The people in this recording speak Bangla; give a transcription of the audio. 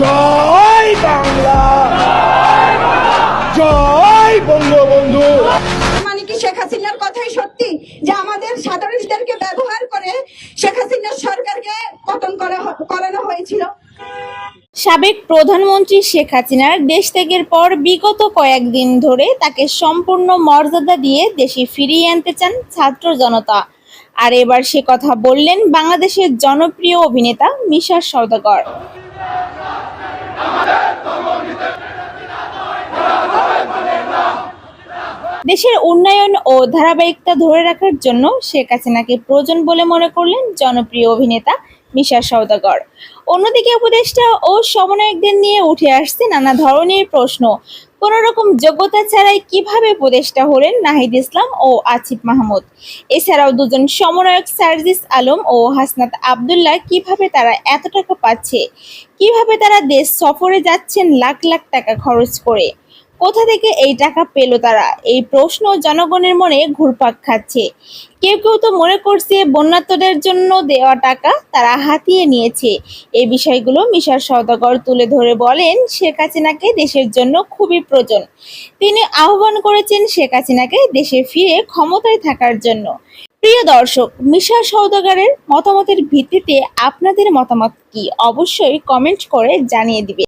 জয় বাংলা। জয় বঙ্গবন্ধু। মানে কি শেখ হাসিনার কথাই সত্যি? যে আমাদের সাধারণদেরকে ব্যবহার করে শেখ হাসিনার সরকারকে পতন করা করানো হয়েছিল। সাবেক প্রধানমন্ত্রী শেখ হাসিনার দেশ ত্যাগের পর বিগত কয়েকদিন ধরে তাকে সম্পূর্ণ মর্যাদা দিয়ে দেশে ফিরিয়ে আনতে চান ছাত্র জনতা। আর এবার সে কথা বললেন বাংলাদেশের জনপ্রিয় অভিনেতা মিশা সওদাগর। দেশের উন্নয়ন ও ধারাবাহিকতা ধরে রাখার জন্য শেখ হাসিনাকে প্রয়োজন বলে মনে করলেন জনপ্রিয় অভিনেতা মিশা সওদাগর। অন্যদিকে উপদেষ্টা ও সমন্বয়কদের নিয়ে উঠে আসছে নানা ধরনের প্রশ্ন। কোন রকম যোগ্যতা ছাড়াই কীভাবে উপদেষ্টা হলেন নাহিদ ইসলাম ও আসিফ মাহমুদ? এছাড়াও দুজন সমন্বয়ক সার্জিস আলম ও হাসনাত আবদুল্লাহ কীভাবে তারা এত টাকা পাচ্ছে? কীভাবে তারা দেশ সফরে যাচ্ছেন লাখ লাখ টাকা খরচ করে? কোথা থেকে এই টাকা পেল তারা? এই প্রশ্ন জনগণের মনে ঘুরপাক খাচ্ছে। কেউ কেউ তো মনে করছে বন্যাত্মদের জন্য দেওয়া টাকা তারা হাতিয়ে নিয়েছে। এই বিষয়গুলো মিশার সওদাগর তুলে ধরে বলেন শেখ হাসিনাকে দেশের জন্য খুবই প্রয়োজন। তিনি আহ্বান করেছেন শেখ হাসিনাকে দেশে ফিরে ক্ষমতায় থাকার জন্য। প্রিয় দর্শক মিশা সওদাগরের মতামতের ভিত্তিতে আপনাদের মতামত কি? অবশ্যই কমেন্ট করে জানিয়ে দিবে।